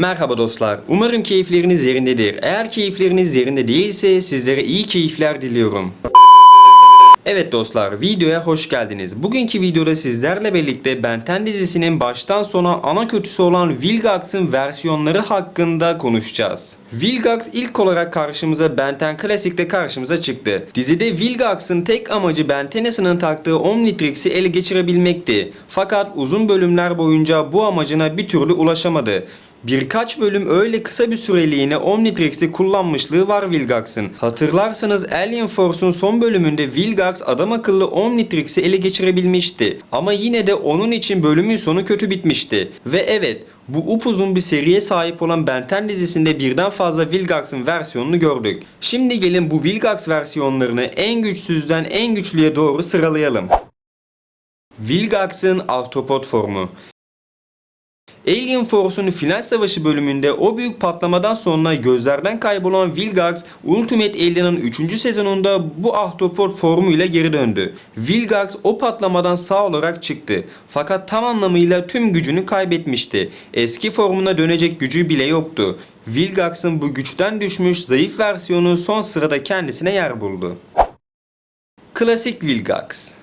Merhaba dostlar. Umarım keyifleriniz yerindedir. Eğer keyifleriniz yerinde değilse sizlere iyi keyifler diliyorum. Evet dostlar, videoya hoş geldiniz. Bugünkü videoda sizlerle birlikte Ben 10 dizisinin baştan sona ana kötüsü olan Vilgax'ın versiyonları hakkında konuşacağız. Vilgax ilk olarak karşımıza Ben 10 Classic'te karşımıza çıktı. Dizide Vilgax'ın tek amacı Ben Tennyson'ın taktığı Omnitrix'i ele geçirebilmekti. Fakat uzun bölümler boyunca bu amacına bir türlü ulaşamadı. Birkaç bölüm öyle kısa bir süreliğine Omnitrix'i kullanmışlığı var Vilgax'ın. Hatırlarsanız Alien Force'un son bölümünde Vilgax adam akıllı Omnitrix'i ele geçirebilmişti. Ama yine de onun için bölümün sonu kötü bitmişti. Ve evet bu upuzun bir seriye sahip olan Ben 10 dizisinde birden fazla Vilgax'ın versiyonunu gördük. Şimdi gelin bu Vilgax versiyonlarını en güçsüzden en güçlüye doğru sıralayalım. Vilgax'ın Autopod formu Alien Force'un final savaşı bölümünde o büyük patlamadan sonra gözlerden kaybolan Vilgax, Ultimate Alien'ın 3. sezonunda bu ahtapot formuyla geri döndü. Vilgax o patlamadan sağ olarak çıktı. Fakat tam anlamıyla tüm gücünü kaybetmişti. Eski formuna dönecek gücü bile yoktu. Vilgax'ın bu güçten düşmüş zayıf versiyonu son sırada kendisine yer buldu. Klasik Vilgax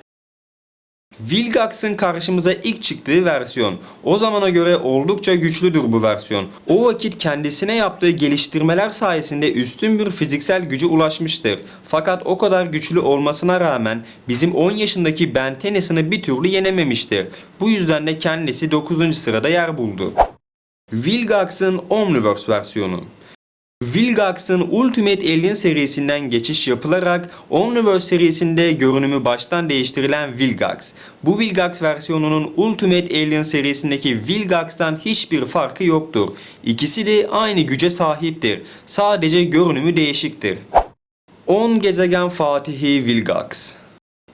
Vilgax'ın karşımıza ilk çıktığı versiyon. O zamana göre oldukça güçlüdür bu versiyon. O vakit kendisine yaptığı geliştirmeler sayesinde üstün bir fiziksel gücü ulaşmıştır. Fakat o kadar güçlü olmasına rağmen bizim 10 yaşındaki Ben Tennyson'ı bir türlü yenememiştir. Bu yüzden de kendisi 9. sırada yer buldu. Vilgax'ın Omniverse versiyonu. Vilgax'ın Ultimate Alien serisinden geçiş yapılarak Omniverse serisinde görünümü baştan değiştirilen Vilgax. Bu Vilgax versiyonunun Ultimate Alien serisindeki Vilgax'tan hiçbir farkı yoktur. İkisi de aynı güce sahiptir. Sadece görünümü değişiktir. 10 gezegen Fatihi Vilgax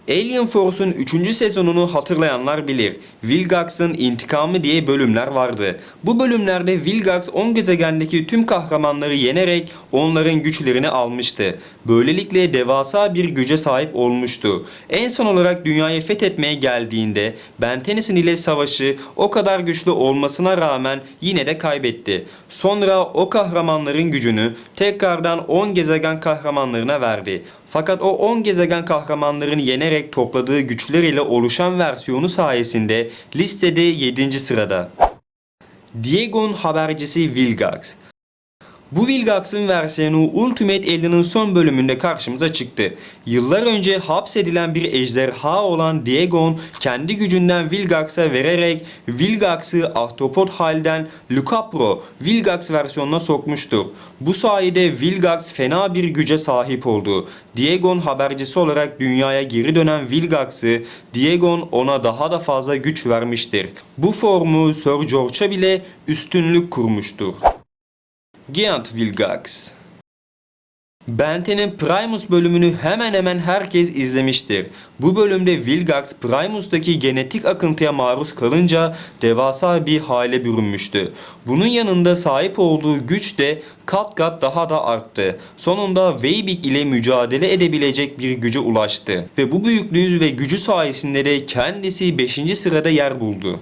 Alien Force'un 3. sezonunu hatırlayanlar bilir. Vilgax'ın intikamı diye bölümler vardı. Bu bölümlerde Vilgax 10 gezegendeki tüm kahramanları yenerek onların güçlerini almıştı. Böylelikle devasa bir güce sahip olmuştu. En son olarak dünyayı fethetmeye geldiğinde Ben Tennyson ile savaşı o kadar güçlü olmasına rağmen yine de kaybetti. Sonra o kahramanların gücünü tekrardan 10 gezegen kahramanlarına verdi. Fakat o 10 gezegen kahramanlarını yenerek topladığı güçler ile oluşan versiyonu sayesinde listede 7. sırada. Diego'nun habercisi Vilgax. Bu Vilgax'ın versiyonu Ultimate Alien'ın son bölümünde karşımıza çıktı. Yıllar önce hapsedilen bir ejderha olan Diegon kendi gücünden Vilgax'a vererek Vilgax'ı ahtapot halden Lucapro Vilgax versiyonuna sokmuştur. Bu sayede Vilgax fena bir güce sahip oldu. Diegon habercisi olarak dünyaya geri dönen Vilgax'ı Diegon ona daha da fazla güç vermiştir. Bu formu Sir George'a bile üstünlük kurmuştur. Giant Vilgax Benten'in Primus bölümünü hemen hemen herkes izlemiştir. Bu bölümde Vilgax Primus'taki genetik akıntıya maruz kalınca devasa bir hale bürünmüştü. Bunun yanında sahip olduğu güç de kat kat daha da arttı. Sonunda Weibig ile mücadele edebilecek bir güce ulaştı. Ve bu büyüklüğü ve gücü sayesinde de kendisi 5. sırada yer buldu.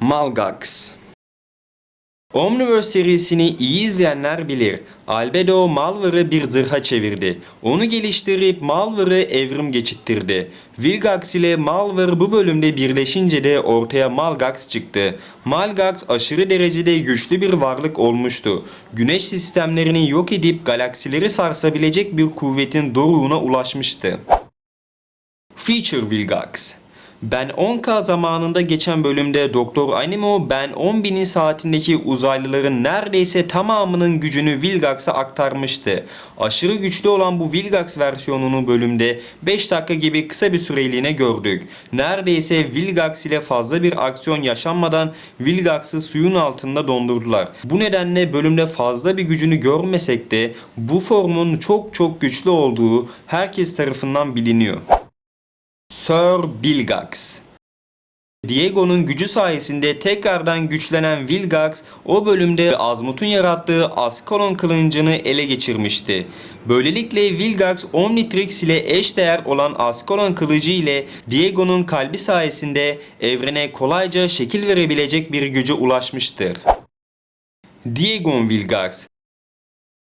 Malgax Omniverse serisini iyi izleyenler bilir. Albedo Malware'ı bir zırha çevirdi. Onu geliştirip Malware'ı evrim geçittirdi. Vilgax ile Malware bu bölümde birleşince de ortaya Malgax çıktı. Malgax aşırı derecede güçlü bir varlık olmuştu. Güneş sistemlerini yok edip galaksileri sarsabilecek bir kuvvetin doruğuna ulaşmıştı. Feature Vilgax ben 10K zamanında geçen bölümde Doktor Animo Ben 10.000'in saatindeki uzaylıların neredeyse tamamının gücünü Vilgax'a aktarmıştı. Aşırı güçlü olan bu Vilgax versiyonunu bölümde 5 dakika gibi kısa bir süreliğine gördük. Neredeyse Vilgax ile fazla bir aksiyon yaşanmadan Vilgax'ı suyun altında dondurdular. Bu nedenle bölümde fazla bir gücünü görmesek de bu formun çok çok güçlü olduğu herkes tarafından biliniyor. Sir Bilgax. Diego'nun gücü sayesinde tekrardan güçlenen Vilgax o bölümde Azmut'un yarattığı Askalon kılıncını ele geçirmişti. Böylelikle Vilgax Omnitrix ile eşdeğer olan Askalon kılıcı ile Diego'nun kalbi sayesinde evrene kolayca şekil verebilecek bir güce ulaşmıştır. Diegon Vilgax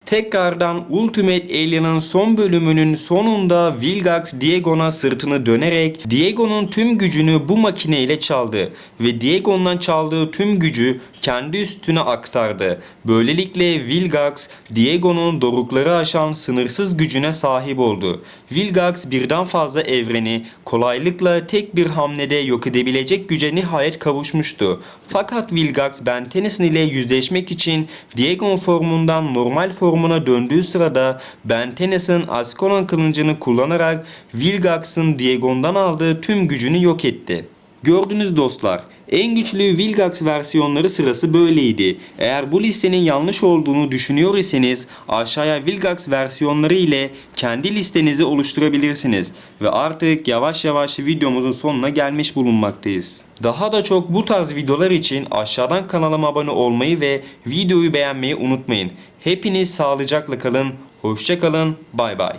Tekrardan Ultimate Alien'ın son bölümünün sonunda Vilgax Diegon'a sırtını dönerek Diegon'un tüm gücünü bu makineyle çaldı ve Diegon'dan çaldığı tüm gücü kendi üstüne aktardı. Böylelikle Vilgax Diego'nun dorukları aşan sınırsız gücüne sahip oldu. Vilgax birden fazla evreni kolaylıkla tek bir hamlede yok edebilecek güce nihayet kavuşmuştu. Fakat Vilgax Ben Tennyson ile yüzleşmek için Diegon formundan normal formuna döndüğü sırada Ben Tennyson Ascalon kılıncını kullanarak Vilgax'ın Diegon'dan aldığı tüm gücünü yok etti. Gördünüz dostlar. En güçlü Vilgax versiyonları sırası böyleydi. Eğer bu listenin yanlış olduğunu düşünüyor iseniz aşağıya Vilgax versiyonları ile kendi listenizi oluşturabilirsiniz. Ve artık yavaş yavaş videomuzun sonuna gelmiş bulunmaktayız. Daha da çok bu tarz videolar için aşağıdan kanalıma abone olmayı ve videoyu beğenmeyi unutmayın. Hepiniz sağlıcakla kalın, hoşça kalın, bay bay.